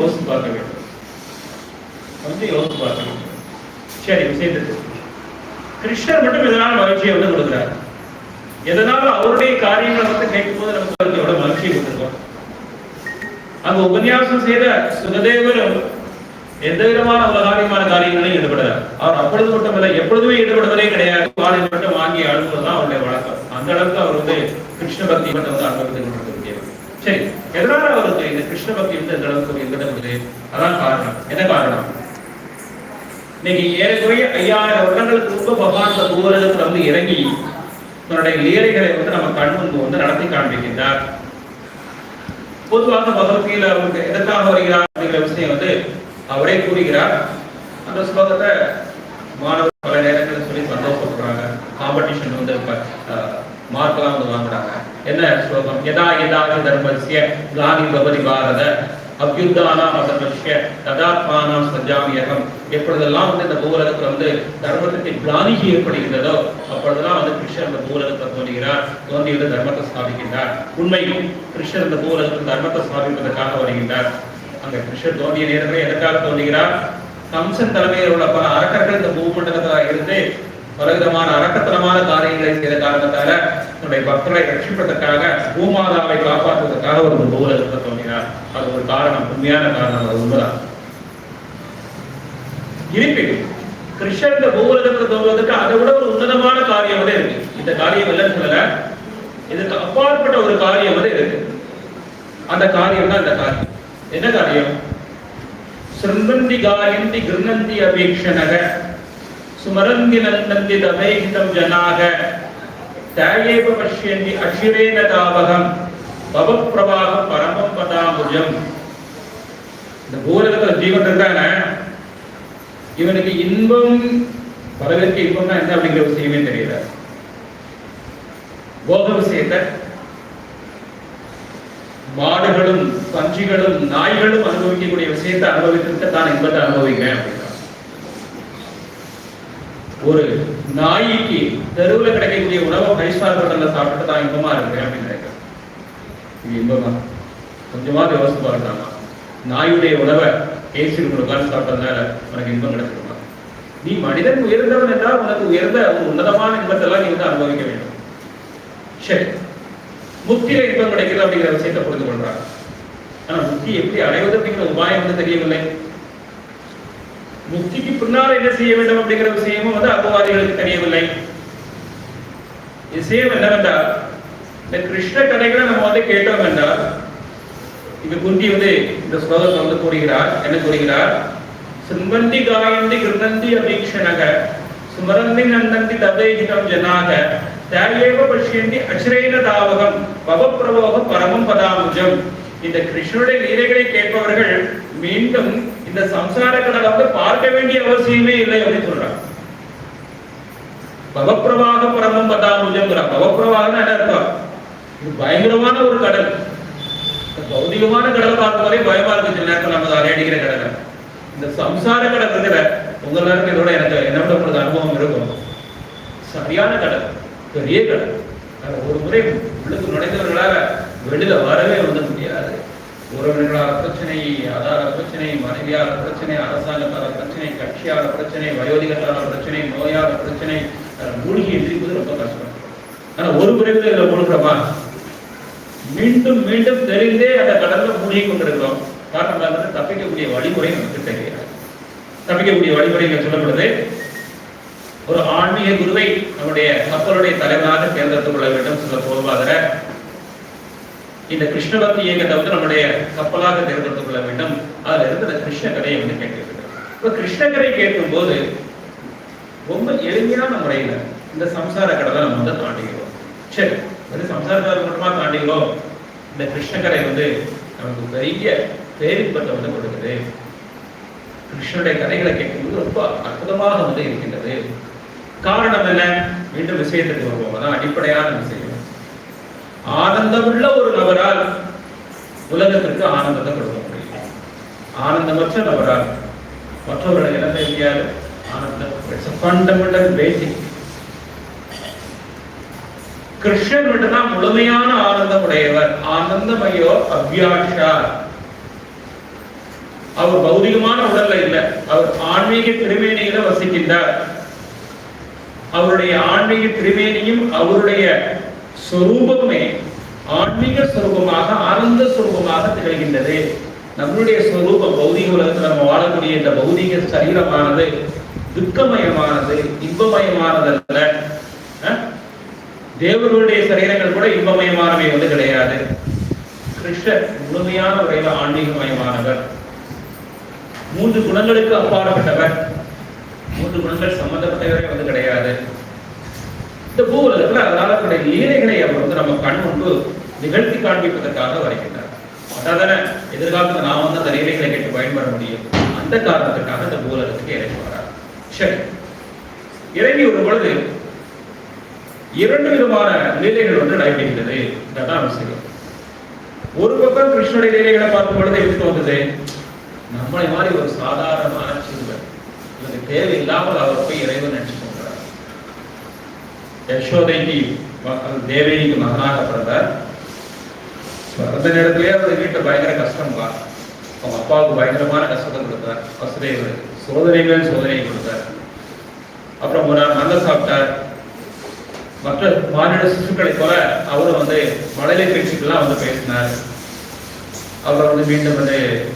யோசித்து பார்க்க வேண்டும் கொஞ்சம் யோசித்து பார்க்க வேண்டும் சரி விஷயத்துக்கு கிருஷ்ணர் மட்டும் இதனால் மகிழ்ச்சியை வந்து கொடுக்குறாரு? எதனால அவருடைய காரியங்களை வந்து கேட்கும்போது நமக்கு வந்து எவ்வளவு மகிழ்ச்சியை கொடுத்துருக்கோம்? அங்க உபன்யாசம் செய்த சுகதேவரும் எந்த விதமான உலகாரியமான காரியங்களையும் ஈடுபடுறார் அவர் அப்பொழுது மட்டுமல்ல எப்பொழுதுமே ஈடுபடுவதே கிடையாது. வாழை மட்டும் வாங்கி அழுகுவதுதான் அவருடைய வழக்கம். அந்த அளவுக்கு அவர் வந்து கிருஷ்ண பக்தி மட்டும் வந்து அனுபவித்து கொண்டிருக்கிறார். சரி எதனால அவருக்கு இந்த கிருஷ்ண பக்தி வந்து இந்த அளவுக்கு எங்கிட்ட அதான் காரணம். என்ன காரணம்? இன்னைக்கு ஏறக்குறைய ஐயாயிரம் வருடங்களுக்கு ரொம்ப பகவான் இந்த வந்து இறங்கி தன்னுடைய லீலைகளை வந்து நம்ம கண் முன்பு வந்து நடத்தி காண்பிக்கின்றார். பொதுவாக பகவத்கீதை அவருக்கு எதற்காக வருகிறார் அப்படிங்கிற விஷயம் வந்து அவரே கூறுகிறார். அந்த ஸ்லோகத்தை மாணவர் பல நேரங்களில் சொல்லி சந்தோஷப்படுறாங்க காம்படிஷன் வந்து மார்க்கெல்லாம் வந்து வாங்குறாங்க என்ன ஸ்லோகம்? யதா யதா தர்மஸ்ய கிளானி பவதி பாரத அபியுத்தானாம் அதர்மஸ்ய ததாத்மானாம் சஜாமியகம் எப்பொழுதெல்லாம் வந்து இந்த பூலகத்தில் வந்து தர்மத்துக்கு கிளானிகி ஏற்படுகின்றதோ அப்பொழுதெல்லாம் வந்து கிருஷ்ணர் அந்த பூலகத்தில் தோன்றுகிறார். தோன்றி வந்து தர்மத்தை ஸ்தாபிக்கின்றார். உண்மையும் கிருஷ்ணர் இந்த பூலகத்தில் தர்மத்தை ஸ்தாபிப்பதற்காக வருகின்றார். அந்த கிருஷ்ணர் தோன்றிய நேரத்தில் எதற்காக தோன்றுகிறார்? கம்சன் தலைமையில் உள்ள பல அரக்கர்கள் இந்த பூமண்டலத்தில் இருந்து பலவிதமான அறக்கத்தனமான காரியங்களை செய்த காரணத்தால நம்முடைய பக்தரை ரட்சிப்பதற்காக பூமாதாவை காப்பாற்றுவதற்காக ஒரு பூலகத்தில் தோன்றினார். அது ஒரு காரணம் உண்மையான காரணம் அது உண்மைதான். இருப்பினும் கிருஷ்ணர் இந்த தோன்றுவதற்கு அதை விட ஒரு உன்னதமான காரியம் வந்து இருக்கு. இந்த காரியம் இல்லைன்னு சொல்லல. இதுக்கு அப்பாற்பட்ட ஒரு காரியம் வந்து இருக்கு. அந்த காரியம் தான் இந்த காரியம். என்ன காரியம்? சிருந்தந்தி காயந்தி கிருணந்தி அபேக்ஷணக சுமரந்தி ஜனாக தாயேவ பஷ்யந்தி அஷிரேன தாவகம். பவப்பிரவாக பரமம் பதாமுஜம். இந்த பூரகத்துல ஜீவன் இருக்கான? இவனுக்கு இன்பம் பலருக்கு இன்பம்னா என்ன அப்படிங்கிற விஷயமே தெரியல. போக விஷயத்தை மாடுகளும் பன்றிகளும் நாய்களும் அனுபவிக்கக்கூடிய விஷயத்தை அனுபவித்திருக்க தான் இன்பத்தை அனுபவிங்க ஒரு நாய்க்கு தெருவில் கிடைக்கக்கூடிய உணவை ஃபைவ் ஸ்டார் சாப்பிட்டு தான் இன்பமா இருக்கிறேன் அப்படின்னு நினைக்கிறேன். இது இன்பமா? கொஞ்சமாவது யோசிச்சு பார்க்கலாமா நாயுடைய உணவை கேசி உட்கார்ந்து சாப்பிட்டதுனால உனக்கு இன்பம் கிடைச்சிருமா? நீ மனிதன் உயர்ந்தவன் என்றால் உனக்கு உயர்ந்த ஒரு உன்னதமான இன்பத்தெல்லாம் நீ வந்து அனுபவிக்க வேண்டும். சரி. முக்தியில இன்பம் கிடைக்கிறது அப்படிங்கிற விஷயத்தை புரிந்து கொள்றாங்க. ஆனா முக்தி எப்படி அடைவது அப்படிங்கிற உபாயம் வந்து தெரியவில்லை. முக்தி முன்னால் என்ன செய்ய வேண்டும் அப்படிங்கிற விஷயமும் வந்து அபவாதிகளுக்கு தெரியவில்லை. விஷயம் என்னவென்றால் இந்த கிருஷ்ண கதைகளை நம்ம வந்து கேட்டோம் என்றால் இங்க குந்தி வந்து இந்த ஸ்லோகத்தை வந்து கூறுகிறார். என்ன கூறுகிறார்? சிம்பந்தி காயந்தி கிருந்தந்தி அபீக்ஷணக சுமரந்தி நந்தந்தி தபேகிதம் ஜனாக தேவையேவ பஷ்யந்தி அச்சிரேன தாவகம் பவப்பிரபோகம் பரமம் பதாமுஜம். இந்த கிருஷ்ணனுடைய லீலைகளை கேட்பவர்கள் மீண்டும் இந்த சம்சார கடலை பார்க்க வேண்டிய அவசியமே இல்லை அப்படின்னு சொல்றாங்க. பவப்பிரவாக பரமம் பதாமுஜங்கிற பவப்பிரவாகம்னா என்ன அர்த்தம்? இது பயங்கரமான ஒரு கடல். இந்த பௌதிகமான கடலை பார்க்கும் வரை பயமா இருக்கு சில நேரத்தில் நம்ம அதை அடிக்கிற கடலை. இந்த சம்சார கடல் இருக்கிற உங்க எல்லாருக்கும் இதோட எனக்கு என்ன உங்களுக்கு அனுபவம் இருக்கும். சரியான கடல் பெரிய கடல். ஒரு முறை உள்ளுக்கு நுழைந்தவர்களாக வெளியில வரவே வந்து முடியாது. உறவினர்களால் பிரச்சனை ஆதார பிரச்சனை மனைவியால் பிரச்சனை அரசாங்கத்தால பிரச்சனை கட்சியால பிரச்சனை வயோதிகத்தால பிரச்சனை நோயால பிரச்சனை அதுல மூழ்கி எந்திரிப்பது ரொம்ப கஷ்டம். ஆனா ஒரு பிறகு இதுல மூழ்கிறோமா? மீண்டும் மீண்டும் தெரிந்தே அந்த கடல்ல மூழ்கி கொண்டிருக்கிறோம். காரணம் தப்பிக்கக்கூடிய வழிமுறை நமக்கு தெரியாது. தப்பிக்கக்கூடிய வழிமுறைகள் சொல்லப்படுது. ஒரு ஆன்மீக குருவை நம்முடைய மக்களுடைய தலைவராக தேர்ந்தெடுத்துக் கொள்ள வேண்டும். சில போதுவாதர இந்த கிருஷ்ண பக்தி இயக்கத்தை வந்து நம்முடைய கப்பலாக தேர்ந்தெடுத்துக் கொள்ள வேண்டும். அதுல இருந்து இந்த கிருஷ்ண கதையை வந்து கேட்டிருக்கிறோம். இப்ப கிருஷ்ண கதை கேட்கும் போது ரொம்ப எளிமையான முறையில இந்த சம்சார கடலை நம்ம வந்து தாண்டிக்கிறோம் சரி வெறும் சம்சார கடலை மட்டுமா தாண்டிக்கிறோம் இந்த கிருஷ்ணகரை வந்து நமக்கு பெரிய பேரிப்பத்தை வந்து கொடுக்குது. கிருஷ்ணனுடைய கதைகளை கேட்கும்போது ரொம்ப அற்புதமாக வந்து இருக்கின்றது. காரணம் என்ன? மீண்டும் விஷயத்துக்கு வருவோம். அதான் அடிப்படையான விஷயம். ஆனந்தமுள்ள ஒரு நபரால் உலகத்திற்கு ஆனந்தத்தை கொடுக்க முடியும். ஆனந்தமற்ற நபரால் மற்றவர்களை இழந்த முடியாது ஆனந்தம் இட்ஸ் ஃபண்டமெண்டல் பேசிக் கிருஷ்ணன் மட்டும்தான் முழுமையான ஆனந்தம் உடையவர் ஆனந்தமயோ அபியாஷா அவர் பௌதிகமான உடல்ல இல்லை. அவர் ஆன்மீக திருமேனியில வசிக்கின்றார். அவருடைய ஆன்மீக திருமேனியும் அவருடைய ஸ்வரூபமே ஆன்மீக ஸ்வரூபமாக ஆனந்த ஸ்வரூபமாக திகழ்கின்றது. நம்மளுடைய ஸ்வரூபம் பௌதிக உலகத்தில் நம்ம வாழக்கூடிய இந்த பௌதிக சரீரமானது துக்கமயமானது இன்பமயமானது அல்ல தேவர்களுடைய சரீரங்கள் கூட இன்பமயமானவை வந்து கிடையாது. கிருஷ்ணர் முழுமையான முறையில் ஆன்மீகமயமானவர். மூன்று குணங்களுக்கு அப்பாற்பட்டவர். மூன்று குணங்கள் சம்பந்தப்பட்டவரே வந்து கிடையாது. இந்த பூ உலகத்துல அதனால தன்னுடைய லீலைகளை அவர் வந்து நம்ம கண் முன்பு நிகழ்த்தி காண்பிப்பதற்காக வருகின்றார். அதான எதிர்காலத்துல நான் வந்து அந்த லீலைகளை கேட்டு பயன்பட முடியும். அந்த காரணத்துக்காக இந்த பூலகத்துக்கு இறங்கி வரார் சரி. இறங்கி வரும் பொழுது இரண்டு விதமான லீலைகள் வந்து நடைபெறுகிறது. இதான் அவசியம் ஒரு பக்கம் கிருஷ்ணனுடைய லீலைகளை பார்க்கும் பொழுது எப்படி தோன்றுது? நம்மளை மாதிரி ஒரு சாதாரணமான சிறுவன் இவனுக்கு தேவையில்லாமல் அவர் போய் இறைவன் நினைச்சு யசோதைக்கு ம- மகனாக பிறந்தார் அந்த நேரத்திலே அவர் வீட்டை பயங்கர கஷ்டம் தான். அவங்க அப்பாவுக்கு பயங்கரமான கஷ்டத்தை கொடுத்தார். வசதியை சோதனை மேல் சோதனை கொடுத்தார். அப்புறம் ஒரு நாள் நல்ல சாப்பிட்டார். மற்ற மாநில சிசுக்களை போல அவரும் வந்து மழலை பேச்சுக்கெல்லாம் வந்து பேசினார். அவர் வந்து மீண்டும் வந்து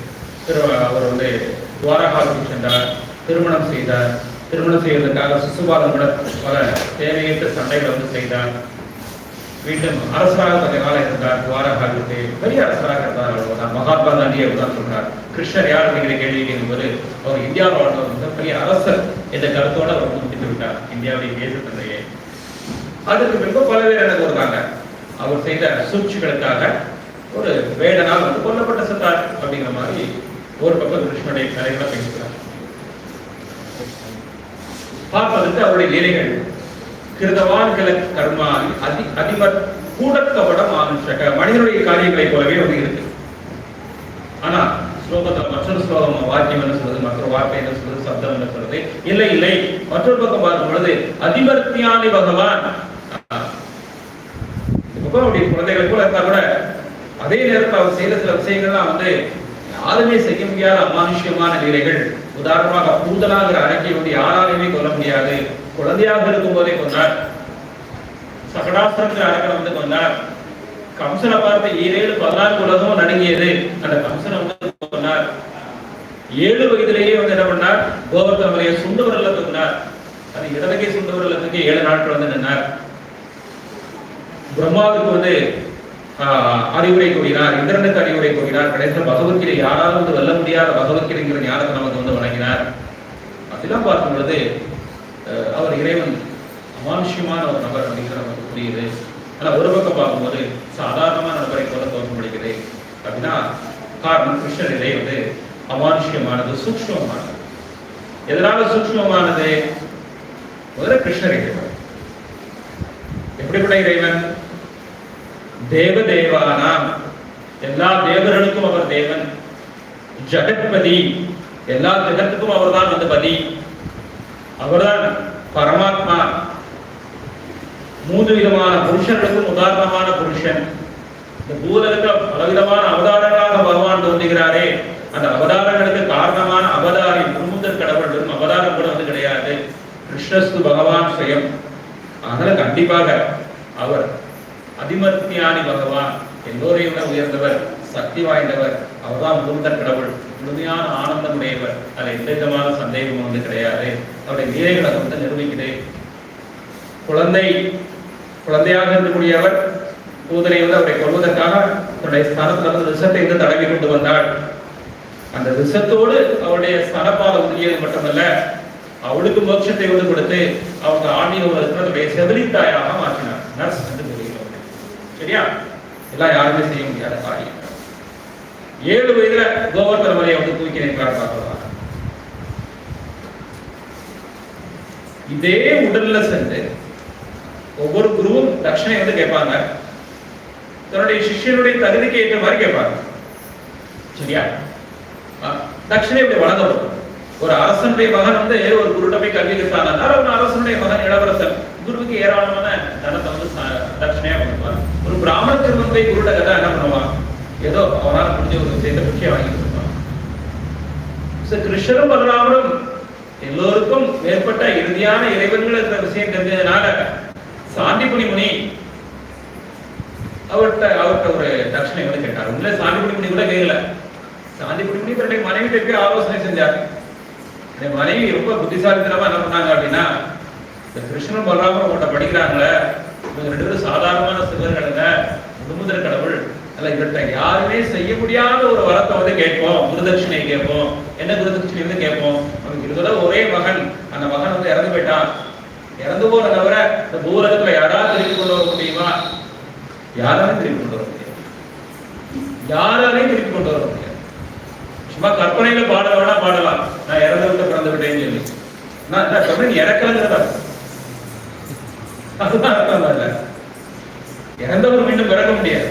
திரு அவர் வந்து துவாரகாவுக்கு சென்றார். திருமணம் செய்தார். திருமணம் செய்வதற்காக சிசுபாலனுடன் பல தேவையற்ற சண்டைகளை வந்து செய்தார். மீண்டும் அரசராக கொஞ்ச காலம் இருந்தார். துவாரகாவுக்கு பெரிய அரசராக இருந்தார் அவ்வளவுதான் மகாத்மா காந்தி தான் சொல்றார். கிருஷ்ணர் யார் அப்படிங்கிற கேள்வி கேட்கும்போது அவர் இந்தியாவில் வாழ்ந்த மிகப்பெரிய அரசர் என்ற கருத்தோட அவர் முடித்து விட்டார். இந்தியாவுடைய தேச அதுக்கு பின்பு பல பேர் என்ன கூறுறாங்க? அவர் செய்த சூழ்ச்சிகளுக்காக ஒரு வேடனால் வந்து கொல்லப்பட்ட செத்தார் அப்படிங்கிற மாதிரி ஒரு பக்கம் கிருஷ்ணனுடைய கதைகளை பேசுகிறார். பார்ப்பதற்கு அவருடைய லீலைகள். கிருதவான் கிழ அதி அதிமர் கூடக்கப்பட மானுஷக மனிதனுடைய காரியங்களைப் போலவே வந்து இருக்கு. ஆனா ஸ்லோகத்தில் மற்றொரு ஸ்லோகம் வாக்கியம் என்ன சொல்றது மற்றொரு வார்த்தை என்ன சொல்றது சப்தம் என்ன சொல்றது? இல்லை இல்லை. மற்றொரு பக்கம் பார்க்கும் பொழுது அதிபர்த்தியானி பகவான். ஆஹ், குழந்தைகள் கூட இருந்தா கூட அதே நேரத்தில் அவர் செய்த சில விஷயங்கள்லாம் வந்து யாருமே செய்ய முடியாத அமானுஷ்யமான நிலைகள் உதாரணமாக பூதனாங்கிற அறைக்கை வந்து யாராலையுமே கொல்ல முடியாது. குழந்தையாக இருக்கும் போதே கொண்டார் சகடாசிரங்கிற அரக்கனை வந்து கொண்டார் கம்சனை பார்த்து ஈரேழு பதினான்கு உலகமும் நடுங்கியது. அந்த கம்சனை வந்து கொண்டார் ஏழு வயதிலேயே வந்து என்ன பண்ணார்? கோவர்த்தன மலையை சுண்டு விரல்ல அது இடதுகை சுண்டு விரல்ல தூக்கி ஏழு நாட்கள் வந்து நின்னார். பிரம்மாவுக்கு வந்து அறிவுரை கூறினார் இந்திரனுக்கு அறிவுரை கூறினார் கடைசியில் பகவத்கீதை யாராவது வந்து வெல்ல முடியாத பகவத்கீதைங்கிற ஞானத்தை நமக்கு வந்து வழங்கினார் அதெல்லாம் பார்க்கும் பொழுது அஹ், அவர் இறைவன் அமானுஷ்யமான ஒரு நபர் அப்படிங்கிற நமக்கு புரியுது. ஆனா ஒரு பக்கம் பார்க்கும்போது சாதாரணமான நபரை போல தோற்றமளிக்குது அப்படின்னா காரணம் கிருஷ்ணர் இறை வந்து அமானுஷ்யமானது சூக்ஷ்மமானது. எதனால சூக்ஷ்மமானது? முதல்ல கிருஷ்ணர் இறைவன். எப்படிப்பட்ட இறைவன்? தேவ தேவானாம் எல்லா தேவர்களுக்கும் அவர் தேவன். ஜெகத்பதி எல்லா ஜெகத்துக்கும் அவர்தான் வந்து பதி. அவர்தான் பரமாத்மா. மூன்று விதமான புருஷர்களுக்கும் உதாரணமான புருஷன். இந்த பூலகத்தில் பலவிதமான அவதாரங்களாக பகவான் தோன்றுகிறாரே. அந்த அவதாரங்களுக்கு காரணமான அவதாரி முன்முதற் கடவுள் அவதாரம் கூட வந்து கிடையாது. கிருஷ்ணஸ்து பகவான் சுயம். அதனால கண்டிப்பாக அவர் அதிமத்தியானி பகவான் எல்லோரையும் விட உயர்ந்தவர் சக்தி வாய்ந்தவர் அவர்தான் முழுந்தர் கடவுள் முழுமையான ஆனந்தம் உடையவர் அதில் எந்த விதமான சந்தேகமும் வந்து கிடையாது. அவருடைய லீலைகளை வந்து நிரூபிக்குது குழந்தை குழந்தையாக இருக்கக்கூடியவர் பூதனை வந்து அவரை கொள்வதற்காக தன்னுடைய ஸ்தானத்துல இருந்து விஷத்தை வந்து தடவி கொண்டு வந்தாள் அந்த விஷத்தோடு அவருடைய ஸ்தனப்பால உதவியது மட்டுமல்ல அவளுக்கு மோட்சத்தை வந்து கொடுத்து அவங்க ஆன்மீக உலகத்துல தன்னுடைய செவிலித்தாயாக மாற்றினார். நர்ஸ். சரியா? எல்லாம் யாருமே செய்ய முடியாத காரியம் ஏழு வயதுல கோவர்த்தன மலையை வந்து தூக்கி நிற்கிறார் பார்க்கலாம் இதே உடல்ல சென்று ஒவ்வொரு குருவும் தட்சணை வந்து கேட்பாங்க. தன்னுடைய சிஷ்யனுடைய தகுதிக்கு ஏற்ற மாதிரி கேட்பாங்க. சரியா? தட்சணை இப்படி வழங்கப்படும் ஒரு அரசனுடைய மகன் வந்து ஒரு குருட்ட போய் கல்வி கற்றாங்கன்னா ஒரு அரசனுடைய மகன் இளவரசன். குருவுக்கு ஏராளமான தனத்தை வந்து தட்சணையா கொடுப்பாங்க ஒரு பிராமண திருமணத்தை குருட்ட கதை என்ன பண்ணுவான் ஏதோ அவனால் முடிஞ்ச ஒரு விஷயத்தை முக்கியம் வாங்கி கொடுப்பான் கிருஷ்ணரும் பலராமரும் எல்லோருக்கும் மேற்பட்ட இறுதியான இறைவன்கள் என்ற விஷயம் தெரிஞ்சதுனால சாந்திபுரி முனி அவர்கிட்ட அவர்கிட்ட ஒரு தட்சணை வந்து கேட்டார். உள்ள சாந்திபுரி முனி கூட கேட்கல. சாந்திபுரி முனி தன்னுடைய மனைவி போய் ஆலோசனை செஞ்சார். என் மனைவி ரொம்ப புத்திசாலித்தனமா என்ன பண்ணாங்க அப்படின்னா இந்த கிருஷ்ணன் பலராமரும் உங்கள்கிட்ட படிக்கிறாங்களே இவங்க ரெண்டு பேரும் சாதாரணமான சிவர்களுங்க முழுமுதல் கடவுள். அல்ல இவர்கிட்ட யாருமே செய்ய முடியாத ஒரு வரத்தை வந்து கேட்போம். குருதட்சிணை கேட்போம். என்ன குருதட்சிணை வந்து கேட்போம்? நமக்கு இருக்கிற ஒரே மகன். அந்த மகன் வந்து இறந்து போயிட்டான். இறந்து போன தவிர இந்த பூரகத்துல யாராவது திருப்பி கொண்டு வர முடியுமா? யாராலையும் திருப்பி கொண்டு வர முடியாது. யாராலையும் திருப்பி கொண்டு வர முடியாது. சும்மா கற்பனையில பாட வேணா பாடலாம். நான் இறந்து விட்டு பிறந்து விட்டேன்னு சொல்லி. நான் நான் இறக்கலங்கிறதா அதுதான் அர்த்தம் இல்ல. இறந்தவர் மீண்டும் பிறக்க முடியாது.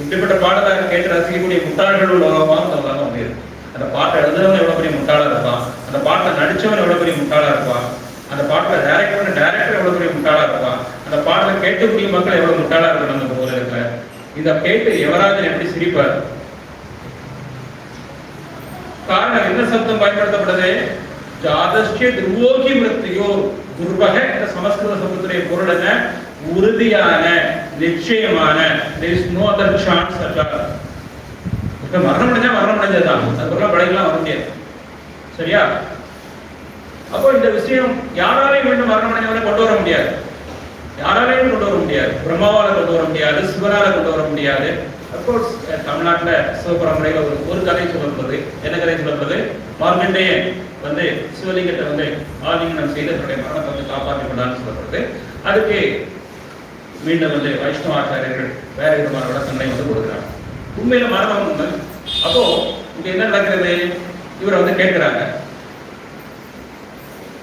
இப்படிப்பட்ட பாடலாக கேட்டு ரசிக்கக்கூடிய முட்டாள்கள் உலகமாக சொல்லலாம் முடியாது அந்த பாட்டை எழுதுறவன் எவ்வளவு பெரிய முட்டாளா இருப்பான்? அந்த பாட்டை நடிச்சவன் எவ்வளவு பெரிய முட்டாளா இருப்பான்? அந்த பாட்டுல பண்ண டைரக்டர் எவ்வளவு பெரிய முட்டாளா இருப்பான்? அந்த பாட்டுல கேட்கக்கூடிய மக்கள் எவ்வளவு முட்டாளா இருக்கணும் அந்த உலகத்துல இத கேட்டு யுவராஜன் எப்படி சிரிப்பார்? காரணம் என்ன சப்தம் பயன்படுத்தப்படுது ஜாதஸ்ய துருவோகி மிருத்தியோ துர்வக இந்த சமஸ்கிருத சப்தத்துடைய பொருள் என்ன? உறுதியான நிச்சயமான. There is no other chance at all. இப்ப மரணம் அடைஞ்சா மரணம் அடைஞ்சதுதான். அதுக்கப்புறம் படைக்கலாம் வர முடியாது. சரியா? அப்போ இந்த விஷயம் யாராலையும் மீண்டும் மரணம் அடைஞ்சவரை கொண்டு வர முடியாது. யாராலையும் கொண்டு வர முடியாது. பிரம்மாவால கொண்டு வர முடியாது. சிவனால கொண்டு வர முடியாது. அப்கோர்ஸ் தமிழ்நாட்டில் சிவபரம்பரையில ஒரு ஒரு கதை சொல்லப்படுது. என்ன கதை சொல்லப்படுது? மார்கண்டேயன். வந்து சிவலிங்கத்தை வந்து ஆலிங்கனம் செய்து தன்னுடைய மரணத்தை வந்து காப்பாற்றி கொண்டான்னு சொல்லப்படுது. அதுக்கு மீண்டும் வந்து வைஷ்ணவ ஆச்சாரியர்கள் வேற விதமான விளக்கங்களை வந்து கொடுக்குறாங்க. உண்மையில மரணம் உண்மை அப்போ இங்க என்ன நடக்கிறது? இவரை வந்து கேட்கிறாங்க.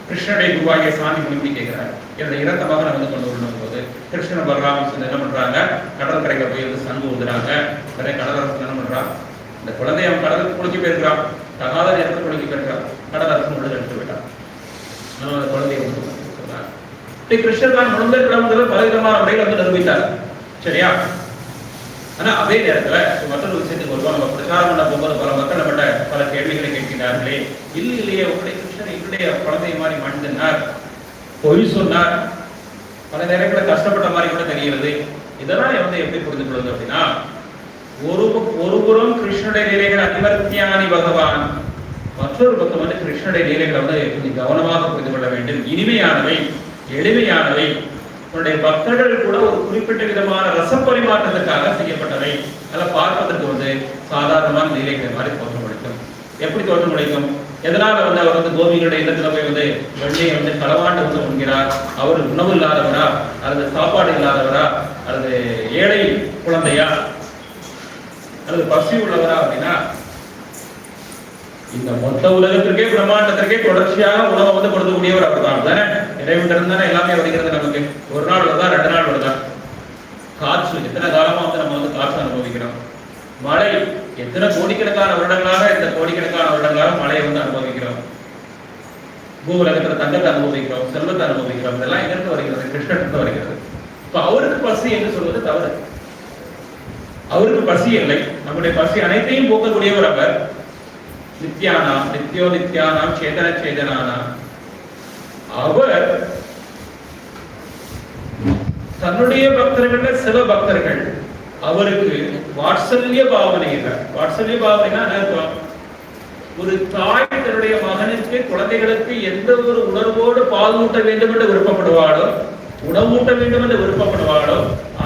கிருஷ்ணனுடைய குருவாகிய சாமி முனிப்பி கேட்கிறார். என்னுடைய இறந்த மகனை வந்து கொண்டு வரணும் போது கிருஷ்ண பலராமன் என்ன பண்றாங்க? கடற்கரைக்கு போய் வந்து சங்கு ஊதுறாங்க நிறைய என்ன பண்றான்? இந்த குழந்தை அவன் கடலுக்கு குளிச்சு போயிருக்கிறான். தகாத நேரத்தில் குளிக்க போயிருக்கிறான் கடலரசன் முழுது எடுத்து விட்டார். நம்ம அந்த குழந்தையை வந்து கிருஷ்ணர் தான் முழுந்த பல பலவிதமான முறையில் வந்து நிரூபித்தார். சரியா? ஆனா அதே நேரத்துல மற்றொரு விஷயத்துக்கு வருவோம். நம்ம பிரச்சாரம் பண்ண போகும்போது பல மக்கள் நம்மகிட்ட பல கேள்விகளை கேட்கிறார்களே இல்லை இல்லையே உங்களுடைய கிருஷ்ணர் இப்படி குழந்தை மாதிரி மண்டினார் பொய் சொன்னார். பல நேரங்களில் கஷ்டப்பட்ட மாதிரி கூட தெரிகிறது. இதெல்லாம் வந்து எப்படி புரிந்து கொள்வது அப்படின்னா ஒரு ஒருபுறம் கிருஷ்ணனுடைய லீலைகள் அதிவர்த்தியானி பகவான் மற்றொரு பக்கம் வந்து கிருஷ்ணனுடைய லீலைகளை வந்து கொஞ்சம் கவனமாக புரிந்து கொள்ள வேண்டும். இனிமையானவை எளிமையானவை உன்னுடைய பக்தர்கள் கூட ஒரு குறிப்பிட்ட விதமான ரசப்பரிமாற்றத்துக்காக செய்யப்பட்டவை. அதெல்லாம் பார்ப்பதற்கு வந்து சாதாரணமான லீலைகளை மாதிரி தோற்றமளிக்கும் எப்படி தோற்றமளிக்கும் எதனால வந்து அவர் வந்து கோபிகளுடைய இடத்துல போய் வந்து வெள்ளையை வந்து களவாண்டு வந்து உண்கிறார்? அவர் உணவு இல்லாதவரா? அல்லது சாப்பாடு இல்லாதவரா? அல்லது ஏழை குழந்தையா? அல்லது பசி உள்ளவரா அப்படின்னா இந்த மொத்த உலகத்திற்கே பிரம்மாண்டத்திற்கே தொடர்ச்சியாக உணவை வந்து கொடுக்கக்கூடியவர் அவர் தான் தானே இறைவன் தானே எல்லாமே வருகிறது நமக்கு. ஒரு நாள் வருதா ரெண்டு நாள் வருதா காற்று எத்தனை காலமா வந்து நம்ம வந்து காற்று அனுபவிக்கிறோம்? மழை எத்தனை கோடிக்கணக்கான வருடங்களாக இந்த கோடிக்கணக்கான வருடங்களாக மழையை வந்து அனுபவிக்கிறோம்? பூவுலகத்துல தங்கத்தை அனுபவிக்கிறோம் செல்வத்தை அனுபவிக்கிறோம். இதெல்லாம் எங்கிருந்து வருகிறது? கிருஷ்ணன் வருகிறது. இப்ப அவருக்கு பசி என்று சொல்வது தவறு. அவருக்கு பசி இல்லை. நம்முடைய பசி அனைத்தையும் போக்கக்கூடியவர் அவர். நித்யானா நித்யோ நித்யானாம் சேதன சேதனானா. அவர் தன்னுடைய பக்தர்கள்ல சில பக்தர்கள். அவருக்கு வாத்சல்ய பாவனை வாட்சல்ய பாவனைனா ஒரு தாய் தன்னுடைய மகனுக்கு குழந்தைகளுக்கு எந்த ஒரு உணர்வோடு பால் ஊட்ட வேண்டும் என்று விருப்பப்படுவாளோ உணவூட்ட வேண்டும் என்று விருப்பப்படுவாளோ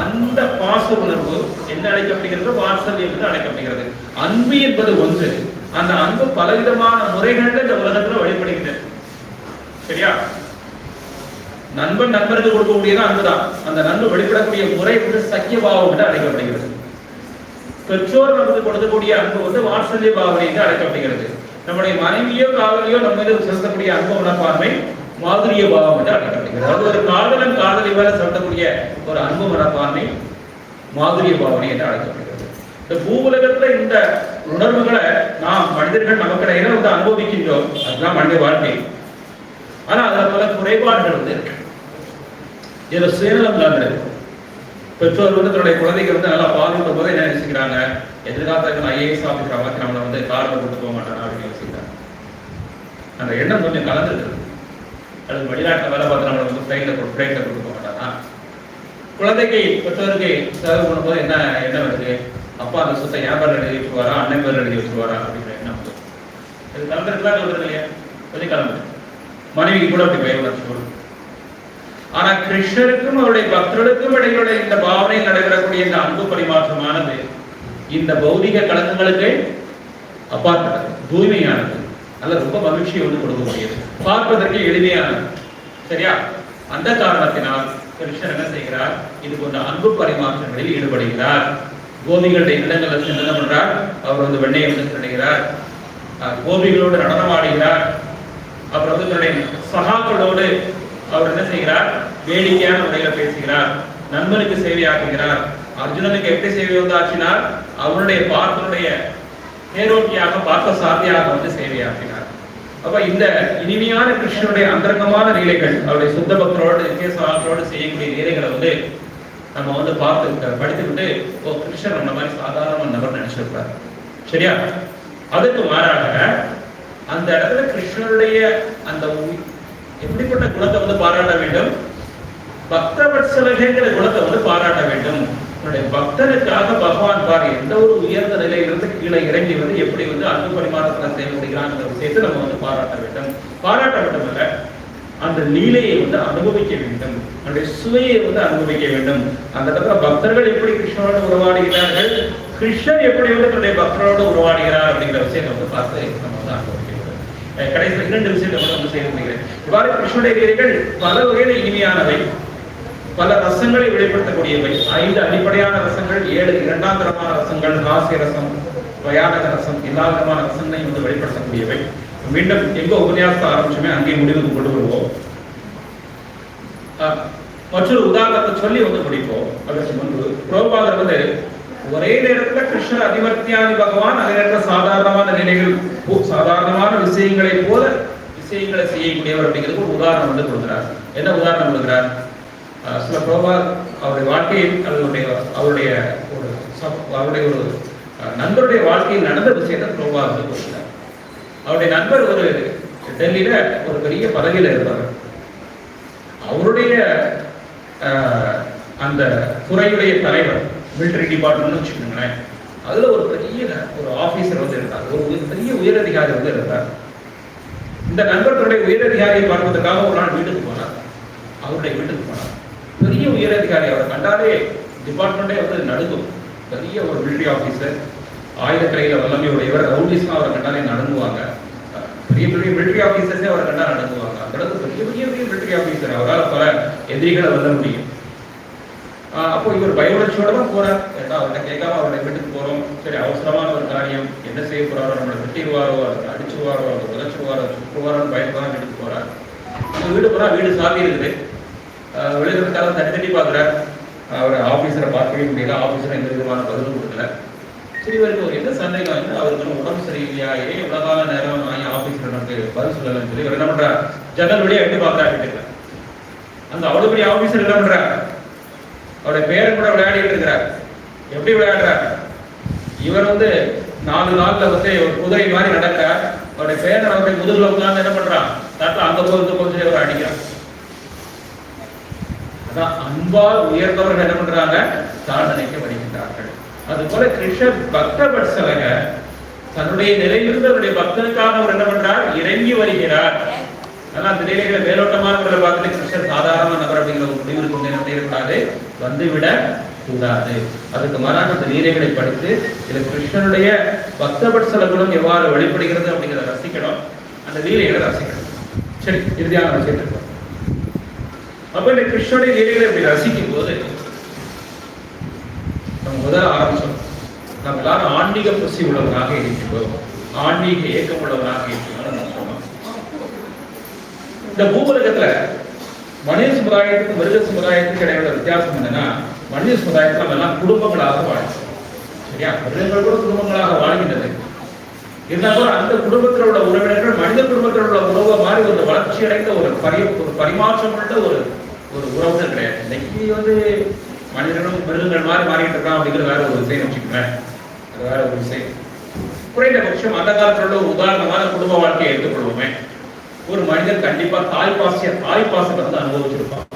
அந்த பாச உணர்வு என்ன அழைக்கப்படுகிறது? வாத்சல்யம் என்று அழைக்கப்படுகிறது. அன்பு என்பது ஒன்று. அந்த அன்பு பலவிதமான முறைகள்ல இந்த உலகத்துல வெளிப்படுகிறது சரியா? நண்பன் நண்பருக்கு கொடுக்கக்கூடியது அன்புதான். அந்த நண்பு வெளிப்படக்கூடிய முறை வந்து சக்கிய பாவம் என்று அழைக்கப்படுகிறது. பெற்றோர் நமக்கு கொடுக்கக்கூடிய அன்பு வந்து வாத்சல்ய பாவனை என்று அழைக்கப்படுகிறது. நம்முடைய மனைவியோ காதலியோ நம்ம மீது செலுத்தக்கூடிய அன்பு மனப்பான்மை மாதுரிய பாவம் என்று அழைக்கப்படுகிறது. அது ஒரு காதலன் காதலி மேல செலுத்தக்கூடிய ஒரு அன்பு மனப்பான்மை. மாதுரிய பாவனை என்று அழைக்கப்படுகிறது. இந்த பூவுலகத்துல இந்த உணர்வுகளை நாம் மனிதர்கள் நமக்கிடையில வந்து அனுபவிக்கின்றோம். அதுதான் மனித வாழ்க்கை. ஆனா அதுல பல குறைபாடுகள் வந்து இருக்கு. இதுல சுயநலம் தான் பெற்றோர் வந்து தன்னுடைய குழந்தைக்கு வந்து நல்லா பாதிக்கும் போது என்ன நினைச்சுக்கிறாங்க எதிர்காலத்துக்கு நான் ஐஏஎஸ் ஆஃபீஸர் ஆகி நம்மளை வந்து காரில் கொடுத்து போக மாட்டானா அப்படின்னு யோசிக்கிறாங்க. அந்த எண்ணம் கொஞ்சம் கலந்துட்டு அது வெளிநாட்டில் வேலை பார்த்து நம்மளை வந்து ஃப்ளைட்டில் ஃப்ளைட்டில் குழந்தைக்கு பெற்றோருக்கு செலவு பண்ணும்போது என்ன என்ன வருது? அப்பா அந்த சொத்தை என் பேர் எழுதி வச்சுருவாரா? அண்ணன் பேர் எழுதி வச்சுருவாரா? அப்படிங்கிற எண்ணம் வருது. இது கலந்துருக்குதான் சொல்றது இல்லையா? கொஞ்சம் கலந்து மனைவிக்கு கூட அப்படி பெயர் உணர்ச்சி வரும் ஆனா கிருஷ்ணருக்கும் அவருடைய பக்தர்களுக்கும் இடையிலுள்ள இந்த பாவனையில் நடைபெறக்கூடிய இந்த அன்பு பரிமாற்றமானது இந்த பௌதிக கலக்கங்களுக்கு அப்பாற்பட்டது தூய்மையானது. அல்ல ரொம்ப மகிழ்ச்சியை வந்து கொடுக்கக்கூடியது. பார்ப்பதற்கு எளிமையானது. சரியா? அந்த காரணத்தினால் கிருஷ்ணர் என்ன செய்கிறார். இது போன்ற அன்பு பரிமாற்றங்களில் ஈடுபடுகிறார். கோபிகளுடைய இடங்களில் சென்று என்ன பண்றார்? அவர் வந்து வெண்ணையை வந்து திரடுகிறார் கோபிகளோடு நடனம் ஆடுகிறார். அப்புறம் வந்து தன்னுடைய சகாக்களோடு அவர் என்ன செய்கிறார்? வேடிக்கையான முறையில பேசுகிறார். நண்பனுக்கு சேவையாக்குகிறார். அர்ஜுனனுக்கு எப்படி சேவை வந்து ஆக்கினார் அவருடைய பார்த்தனுடைய தேரோட்டியாக பார்த்த சாத்தியாக வந்து சேவையாற்றினார். அப்ப இந்த இனிமையான கிருஷ்ணனுடைய அந்தரங்கமான லீலைகள் அவருடைய சுத்த பக்தரோடு வித்தியாசங்களோடு செய்யக்கூடிய லீலைகளை வந்து நம்ம வந்து பார்த்து படித்துக்கிட்டு ஓ கிருஷ்ணர் அந்த மாதிரி சாதாரண நபர் நினைச்சிருப்பார். சரியா? அதுக்கு மாறாக அந்த இடத்துல கிருஷ்ணனுடைய அந்த எப்படிப்பட்ட குணத்தை வந்து பாராட்ட வேண்டும்? பக்தவத்சலகைங்கிற குணத்தை வந்து பாராட்ட வேண்டும். உன்னுடைய பக்தனுக்காக பகவான் பாரு எந்த ஒரு உயர்ந்த நிலையிலிருந்து கீழே இறங்கி வந்து எப்படி வந்து அன்பு பரிமாற்றத்துல செயல்படுகிறான்ற விஷயத்தை நம்ம வந்து பாராட்ட வேண்டும். பாராட்ட மட்டுமல்ல அந்த லீலையை வந்து அனுபவிக்க வேண்டும். அதனுடைய சுவையை வந்து அனுபவிக்க வேண்டும். அந்த இடத்துல பக்தர்கள் எப்படி கிருஷ்ணனோடு உருவாடுகிறார்கள் கிருஷ்ணன் எப்படி வந்து தன்னுடைய பக்தரோடு உருவாடுகிறார் அப்படிங்கிற விஷயத்தை வந்து பார்த்து நம்ம வந்து அனுபவிக்க வேண்டும். கடைசியில் இரண்டு விஷயத்தை வந்து நம்ம செய்ய முடிகிறேன். இவ்வாறு கிருஷ்ணனுடைய லீலைகள் பல வகையில இனிமையானவை. பல ரசங்களை வெளிப்படுத்தக்கூடியவை. ஐந்து அடிப்படையான ரசங்கள் ஏழு இரண்டாம் தரமான ரசங்கள் ஹாஸ்ய ரசம் பயானக ரசம் எல்லா விதமான ரசங்களையும் வந்து வெளிப்படுத்தக்கூடியவை. மீண்டும் எங்க உபன்யாசத்தை ஆரம்பிச்சுமே அங்கே முடிவுக்கு கொண்டு வருவோம். அஹ், மற்றொரு உதாரணத்தை சொல்லி வந்து முடிப்போம். அதற்கு முன்பு புரோபாதர் வந்து ஒரே நேரத்துல கிருஷ்ணர் அதிபர்த்தியாதி பகவான் அதே நேரத்தில் சாதாரணமான நிலைகள் சாதாரணமான விஷயங்களை போல விஷயங்களை செய்யக்கூடியவர் அப்படிங்கிறதுக்கு ஒரு உதாரணம் வந்து கொடுக்கிறார். என்ன உதாரணம் கொடுக்கிறார்? சில பிரபாத் அவருடைய வாழ்க்கையில் அவருடைய அவருடைய ஒரு சப்- அவருடைய ஒரு நண்பருடைய வாழ்க்கையில் நடந்த விஷயத்தை பிரபாத் வந்து கொடுத்தார். அவருடைய நண்பர் ஒரு டெல்லியில ஒரு பெரிய பதவியில இருப்பார் அவருடைய அந்த துறையுடைய தலைவர் மிலிட்டரி டிபார்ட்மெண்ட்னு வச்சுக்கோங்களேன். அதுல ஒரு பெரிய ஒரு ஆபீசர் வந்து இருந்தார். ஒரு உய- பெரிய உயரதிகாரி வந்து இருந்தார். இந்த நண்பர்களுடைய உயரதிகாரியை பார்ப்பதற்காக ஒரு நாள் வீட்டுக்கு போனார். அவருடைய வீட்டுக்கு போனார். பெரிய உயரதிகாரி அவரை கண்டாலே டிபார்ட்மெண்டே வந்து நடுங்கும். பெரிய ஒரு மிலிட்ரி ஆஃபீஸர் ஆயுதக்கலையில வல்லமை உடையவர் ரவுடிஸ்லாம் அவரை கண்டாலே நடுங்குவாங்க. பெரிய பெரிய மிலிட்டரி ஆஃபீஸர்ஸே அவரை கண்டா நடுங்குவாங்க. அந்தளவுக்கு பெரிய பெரிய பெரிய மிலிட்ரி ஆஃபீஸர் அவரால் பல எதிரிகளை வெல்ல முடியும். ஆஹ் அப்போ இவர் பயவுணர்ச்சியோட தான் போறார். ஏன்னா அவர்கிட்ட கேட்காம அவருடைய வீட்டுக்கு போறோம். சரி அவசரமான ஒரு காரியம். என்ன செய்ய போறாரோ நம்மளை வெட்டிடுவாரோ அல்லது அடிச்சுவாரோ அல்லது உதச்சுவாரோ சுற்றுவாரோன்னு பயந்து தான் வீட்டுக்கு போறார். இந்த வீடு போனா வீடு சாப்பிடுது இருக்குது ஆஹ் தனித்தனி பார்க்குறார். அவர் ஆஃபீஸரை பார்க்கவே முடியல. ஆஃபீஸரை எந்த விதமான பதிலும் கொடுக்கல. சரி இவருக்கு ஒரு என்ன சந்தேகம் வந்து அவருக்கு உடம்பு சரியில்லையா? ஏன் இவ்வளோ கால நேரம் ஆகி ஆஃபீஸர் நமக்கு பதில் சொல்லலன்னு சொல்லி இவர் என்ன பண்றார்? ஜன்னல் வழியாக எட்டு பார்த்தா வீட்டுக்கு. அந்த அவ்வளோ பெரிய ஆஃபீஸர் என்ன பண்றார்? அவருடைய பேரை கூட விளையாடிட்டு இருக்கிறார். எப்படி விளையாடுறார்? இவர் வந்து நாலு நாள்ல வந்து ஒரு குதிரை மாதிரி நடக்க அவருடைய பேரை அவருடைய முதுகுல உட்கார்ந்து என்ன பண்றான்? தட்டில் அங்க போகிறது கொஞ்சம் இவர் அடிக்கிறான். அன்பால் உயர்ந்தவர்கள் என்ன பண்றாங்க? சாதனைக்கு வருகின்றார்கள் அது போல கிருஷ்ணர் பக்த பட்சலக தன்னுடைய நிலையிலிருந்து அவருடைய பக்தனுக்காக அவர் என்ன பண்றார்? இறங்கி வருகிறார். ஆனா அந்த நிலைகளை மேலோட்டமாக பார்த்து கிருஷ்ணர் சாதாரண நபர் அப்படிங்கிற ஒரு முடிவிற்கு கொண்டு என்ன செய்யக்கூடாது வந்துவிட கூடாது. அதுக்கு மாறாக அந்த நீரைகளை படித்து இதுல கிருஷ்ணனுடைய பக்தபட்சல குணம் எவ்வாறு வெளிப்படுகிறது அப்படிங்கிறத ரசிக்கணும். அந்த நீரைகளை ரசிக்கணும்? சரி இறுதியாக விஷயத்துக்கு அப்போ இந்த கிருஷ்ணனுடைய லீலைகளை அப்படி ரசிக்கும் போது நம்ம முதல்ல ஆரம்பிச்சோம் நம்ம எல்லாரும் ஆன்மீக புசி உள்ளவராக இருக்கிறோம் ஆன்மீக ஏக்கம் உள்ளவராக இருக்கிறோம் நம்ம இந்த பூவுலகத்துல மனித சமுதாயத்துக்கும் மிருக சமுதாயத்துக்கும் இடையில வித்தியாசம் என்னன்னா மனித சமுதாயத்தில் நம்ம எல்லாம் குடும்பங்களாக வாழ்றோம். சரியா? மிருகங்கள் கூட குடும்பங்களாக வாழ்கின்றது. இருந்தாலும் அந்த குடும்பத்தில் உள்ள உறவினர்கள் மனித குடும்பத்தில் உள்ள உறவை மாதிரி ஒரு வளர்ச்சி அடைந்த ஒரு பரி ஒரு பரிமாற்றம் உள்ள ஒரு ஒரு உறவுகள் கிடையாது. இன்னைக்கு வந்து மனிதனும் மிருகங்கள் மாதிரி மாறிட்டு இருக்கான் அப்படிங்கிற வேற ஒரு விஷயம் வச்சுக்கோங்களேன். அது வேற ஒரு விஷயம். குறைந்தபட்சம் அந்த காலத்துல உள்ள ஒரு உதாரணமான குடும்ப வாழ்க்கையை எடுத்துக்கொள்வோமே. ஒரு மனிதன் கண்டிப்பா தாய் பாசிய தாய் பாசத்தை வந்து அனுபவிச்சிருப்பான்.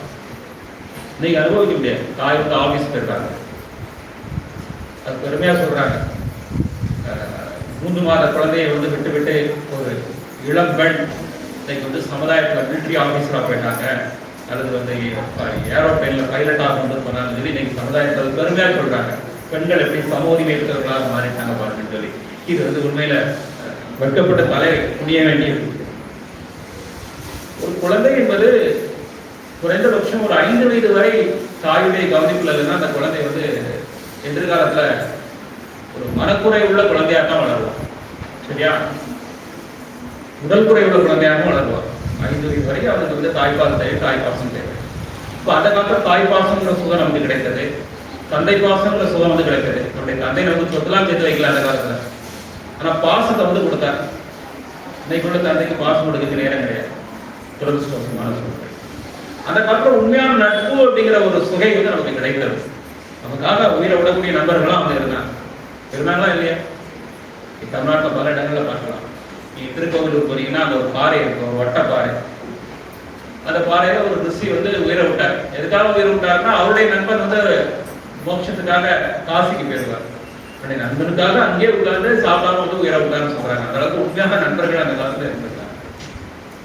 நீங்க அனுபவிக்க முடியாது. தாய் வந்து ஆபீஸ் போயிருக்காங்க. அது பெருமையா சொல்றாங்க. மூன்று மாத குழந்தையை வந்து விட்டு விட்டு ஒரு இளம் பெண் இன்னைக்கு வந்து சமுதாயத்துல மிலிட்டரி ஆபீஸரா போயிட்டாங்க. அல்லது வந்து ஏரோப்ளைன்ல பைலட்டாக வந்து போனாலும் சரி இன்னைக்கு சமுதாயத்தில் பெருமையாக சொல்றாங்க. பெண்கள் எப்படி சமோதிமை இருக்கிறவர்களாக மாறிட்டாங்க பாருங்கன்னு சொல்லி. இது வந்து உண்மையில வெட்கப்பட்ட தலை முடிய வேண்டியது ஒரு குழந்தை என்பது குறைந்தபட்சம் ஒரு ஐந்து வயது வரை தாயுடைய கவனிப்புல இல்லைன்னா அந்த குழந்தை வந்து எதிர்காலத்துல ஒரு மனக்குறை உள்ள குழந்தையாக தான் வளருவோம் சரியா? உடல் குறை உள்ள குழந்தையாகவும் வளருவோம் ஐந்து வயது வரை அவனுக்கு வந்து தாய்ப்பால் தேவை தாய்ப்பாசம் தேவை. இப்போ அந்த காலத்துல தாய்ப்பாசங்கிற சுகம் நமக்கு கிடைத்தது. தந்தை பாசங்கிற சுகம் வந்து கிடைத்தது. நம்முடைய தந்தை நமக்கு சொத்துலாம் சேர்த்து வைக்கல அந்த காலத்தில். ஆனால் பாசத்தை வந்து கொடுத்தார். இன்னைக்கு உள்ள தந்தைக்கு பாசம் கொடுக்க நேரம் கிடையாது. துரதிருஷ்டமான சூழ்நிலை அந்த காலத்தில் உண்மையான நட்பு அப்படிங்கிற ஒரு சுகை வந்து நமக்கு கிடைக்கிறது நமக்காக உயிரை விடக்கூடிய நண்பர்களாம் அவங்க இருந்தாங்க. இருந்தாங்களா இல்லையா? தமிழ்நாட்டில் பல இடங்களில் பார்க்கலாம். நீங்கள் திருக்கோவிலூர் போனீங்கன்னா அந்த ஒரு பாறை இருக்கும் ஒரு வட்ட பாறை. அந்த பாறையில ஒரு ரிஷி வந்து உயிரை விட்டார். எதுக்காக உயிரை விட்டாருன்னா அவருடைய நண்பன் வந்து மோட்சத்துக்காக காசிக்கு போயிடுவார். அப்படி நண்பனுக்காக அங்கேயே உட்கார்ந்து சாப்பிடாம வந்து உயிரை விட்டாருன்னு சொல்றாங்க. அந்த அளவுக்கு உண்மையான நண்பர்கள் அந்த காலத்துல இருந்திருக்காங்க.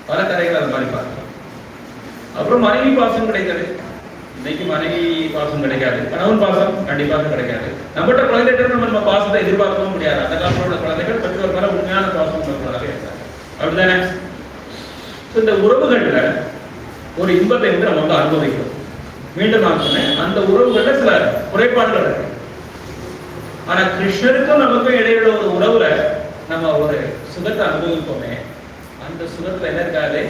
பல கதைகள் அது மாதிரி பார்க்கலாம். அப்புறம் மனைவி பாசம் கிடைத்தது. இன்னைக்கு மனைவி பாசம் கிடைக்காது. கணவன் பாசம் கண்டிப்பாக கிடைக்காது. நம்மகிட்ட குழந்தைகிட்ட நம்ம பாசத்தை எதிர்பார்க்கவும் முடியாது. அந்த காலத்துல குழந்தைகள் பெற்றோர் மேல உண்மையான பாசம் உள்ளவர்களாக இருக்காங்க அப்படிதானே இந்த உறவுகள்ல ஒரு இன்பத்தை வந்து நம்ம வந்து அனுபவிக்கிறோம். மீண்டும் நான் சொன்னேன் அந்த உறவுகள்ல சில குறைபாடுகள் இருக்கு. ஆனா கிருஷ்ணருக்கும் நமக்கும் இடையில ஒரு உறவுல நம்ம ஒரு சுகத்தை அனுபவிப்போமே. அந்த சுகத்துல என்ன இருக்காது?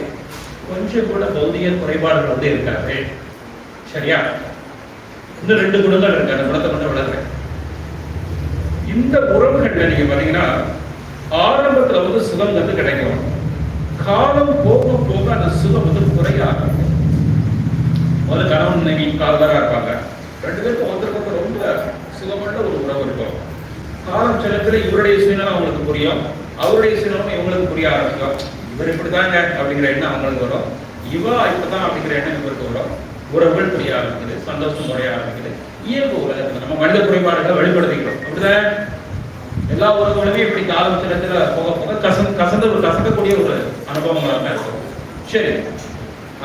கொஞ்சம் கூட பௌதிக குறைபாடுகள் வந்து இருக்காது. சரியா? இன்னும் ரெண்டு குணங்கள் இருக்கு. அந்த குணத்தை மட்டும் விளக்குறேன் இந்த உறவுகள்ல நீங்க பாத்தீங்கன்னா ஆரம்பத்துல வந்து சுகம் வந்து கிடைக்கும். காலம் போக போக அந்த சுகம் வந்து குறைய ஆரம்பிக்கும். முதல்ல கணவன் மனைவி காதலரா இருப்பாங்க. ரெண்டு பேருக்கும் ஒருத்தருக்கு ரொம்ப சுகமான ஒரு உறவு இருக்கும். காலம் செல்லத்துல இவருடைய சுயநலம் அவங்களுக்கு புரியும். அவருடைய சுயநலம் இவங்களுக்கு புரிய ஆரம்பிக்கும். இவர் இப்படிதாங்க அப்படிங்கிற எண்ணம் அவங்களுக்கு வரும். இவா இப்பதான் அப்படிங்கிற எண்ணம் இவருக்கு வரும். உறவுகள் புரிய ஆரம்பிக்குது சந்தோஷம் குறைய ஆரம்பிக்குது. இயல்பு உலகத்தில் நம்ம மனித குறைபாடுகளை வெளிப்படுத்திக்கிறோம் அப்படிதான் எல்லா உறவுகளுமே இப்படி காலம் செல்லத்துல போக போக கசந்து கசந்து ஒரு கசக்கக்கூடிய ஒரு அனுபவங்களாக இருக்கும். சரி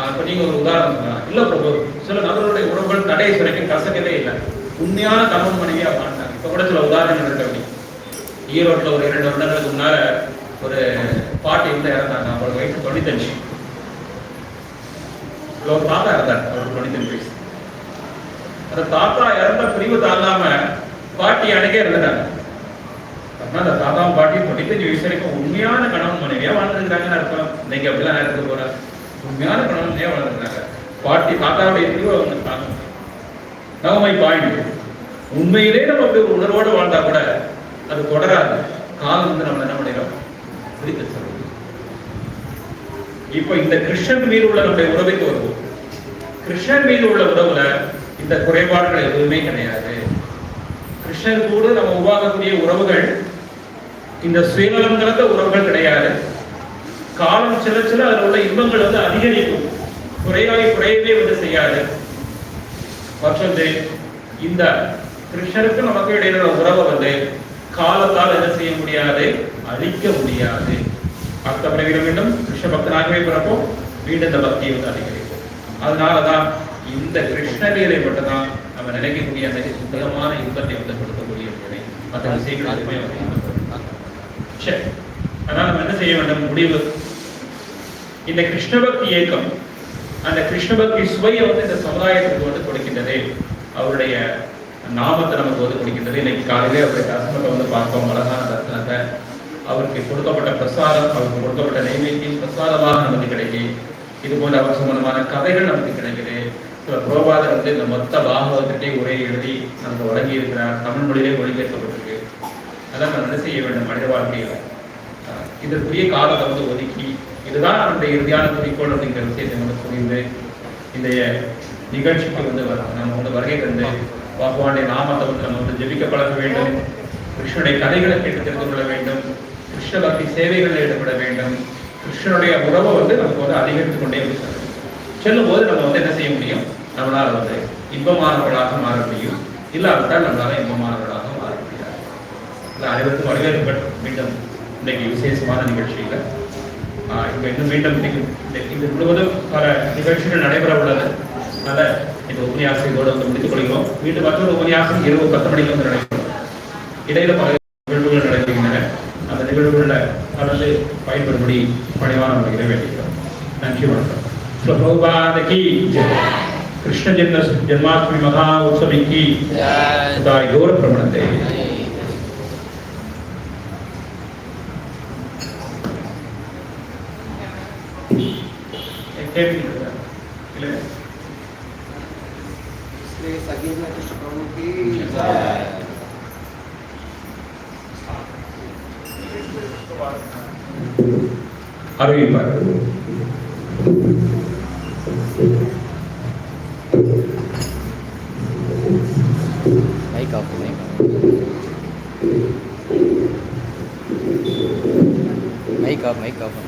இப்போ நீங்க ஒரு உதாரணம் இல்லை பிரபு சில நபர்களுடைய உறவுகள் தடை வரைக்கும் கசக்கவே இல்லை. உண்மையான கணவன் மனைவியா மாட்டாங்க இப்போ கூட சில உதாரணங்கள் இருக்கு அப்படி. ஈரோட்டில் ஒரு இரண்டு வருடங்களுக்கு முன்னால ஒரு பாட்டி வந்து இறந்தாங்க. அவங்களுக்கு வயசு தொண்ணூத்தஞ்சு. ஒரு தாத்தா இருந்தார் அவருக்கு தொண்ணூத்தஞ்சு வயசு அந்த தாத்தா இறந்த பிரிவு தாங்காம பாட்டி அன்னைக்கே இருந்துட்டாங்க அப்படின்னா அந்த தாத்தாவும் பாட்டியும் தொண்ணூத்தஞ்சு வயசு வரைக்கும் உண்மையான கணவன் மனைவியா வாழ்ந்துருக்காங்கன்னு அர்த்தம். இன்னைக்கு அப்படிலாம் இருக்க போற உண்மையான கணவன் மனைவியா வாழ்ந்துருக்காங்க பாட்டி தாத்தாவுடைய பிரிவு அவங்க தாங்க நவமை பாயிண்ட். உண்மையிலே நம்ம அப்படி ஒரு உணர்வோடு வாழ்ந்தா கூட அது தொடராது. காலம் வந்து நம்ம என்ன பண்ணிடும்? பிடித்து சொல்லுவோம் இப்ப இந்த கிருஷ்ணன் மீது உள்ள நம்முடைய உறவைக்கு வருவோம். கிருஷ்ணன் மீது உள்ள உறவுல இந்த குறைபாடுகள் எதுவுமே கிடையாது. கிருஷ்ணன் கூட நம்ம உருவாக்கக்கூடிய உறவுகள் இந்த சுயநலம் கலந்த உறவுகள் கிடையாது. காலம் சில சில அதில் உள்ள இன்பங்கள் வந்து அதிகரிக்கும். குறையாய் குறையவே வந்து செய்யாது. மற்றது இந்த கிருஷ்ணருக்கு நமக்கு இடையில உறவை வந்து காலத்தால் என்ன செய்ய முடியாது அழிக்க முடியாது. அடுத்த பிறவிட மீண்டும் கிருஷ்ண பக்தனாகவே பிறப்போம். மீண்டும் இந்த பக்தியை வந்து அழிக்கிறேன் அதனாலதான் இந்த கிருஷ்ணலீலை மட்டும்தான் நம்ம நினைக்கக்கூடிய அந்த சுத்தகமான இன்பத்தை வந்து கொடுக்கக்கூடிய நிலை மற்ற விஷயங்கள் அதுமே வந்து சரி. அதனால நம்ம என்ன செய்ய வேண்டும்? முடிவு. இந்த கிருஷ்ணபக்தி இயக்கம் அந்த கிருஷ்ணபக்தி சுவையை வந்து இந்த சமுதாயத்துக்கு வந்து கொடுக்கின்றது. அவருடைய நாமத்தை நமக்கு வந்து கொடுக்கின்றது. இன்னைக்கு காலையிலே அவருடைய தர்சனத்தை வந்து பார்த்தோம் அழகான தர்சனத்தை. அவருக்கு கொடுக்கப்பட்ட பிரசாதம் அவருக்கு கொடுக்கப்பட்ட நைவேத்தியம் பிரசாதமாக நமக்கு கிடைக்கும் இது போன்ற அவர் சம்பந்தமான கதைகள் நமக்கு கிடைக்குது. சில புரோபாதர் வந்து இந்த மொத்த பாகவதத்தை உரை எழுதி நமக்கு வழங்கி இருக்கிறார் தமிழ் மொழியிலே மொழிபெயர்க்கப்பட்டிருக்கு. அதான் நம்ம என்ன செய்ய வேண்டும்? மனித வாழ்க்கையில். இதற்குரிய காலத்தை வந்து ஒதுக்கி இதுதான் நம்முடைய இறுதியான குறிக்கோள் அப்படிங்கிற விஷயத்தை நம்ம புரிந்து இந்த நிகழ்ச்சிக்கு வந்து நம்ம வந்து வருகை தந்து பகவானுடைய நாமத்தை வந்து நம்ம வந்து ஜெபிக்க பழக வேண்டும். கிருஷ்ணனுடைய கதைகளை கேட்டு தெரிந்து கொள்ள வேண்டும். கிருஷ்ண பக்தி சேவைகளில் ஈடுபட வேண்டும். கிருஷ்ணனுடைய உறவை வந்து நமக்கு வந்து அதிகரித்துக் கொண்டே இருக்கிறது. செல்லும் போது நம்ம வந்து என்ன செய்ய முடியும்? நம்மளால வந்து இன்பமானவர்களாக மாற முடியும். இல்லாவிட்டால் நம்மளால இன்பமானவர்களாக மாற முடியாது. இல்ல, அனைவருக்கும் வரவேற்பட்டு மீண்டும் இன்னைக்கு விசேஷமான நிகழ்ச்சியில் ஆஹ், இன்னும் மீண்டும் இன்னைக்கு இது முழுவதும் பல நிகழ்ச்சிகள் நடைபெற உள்ளது. அதனால இந்த உபன்யாசத்தோடு வந்து முடித்துக் கொள்கிறோம். மீண்டும் மற்றொரு உபன்யாசம் இரவு பத்து மணிக்கு வந்து நடைபெறும். இடையில பல நிகழ்வுள்ள கடலே பயன்படும்படி பணிவான வகையில வேண்டிக்கிறோம் நன்றி வணக்கம் பிரபுபாதகி கிருஷ்ண ஜென்ம ஜென்மாஷ்டமி மகா உற்சவிக்கு கௌர பிரமணத்தை இல்லை சகீர்ண கிருஷ்ண பிரபு அறிவிப்பார் Make up, make up.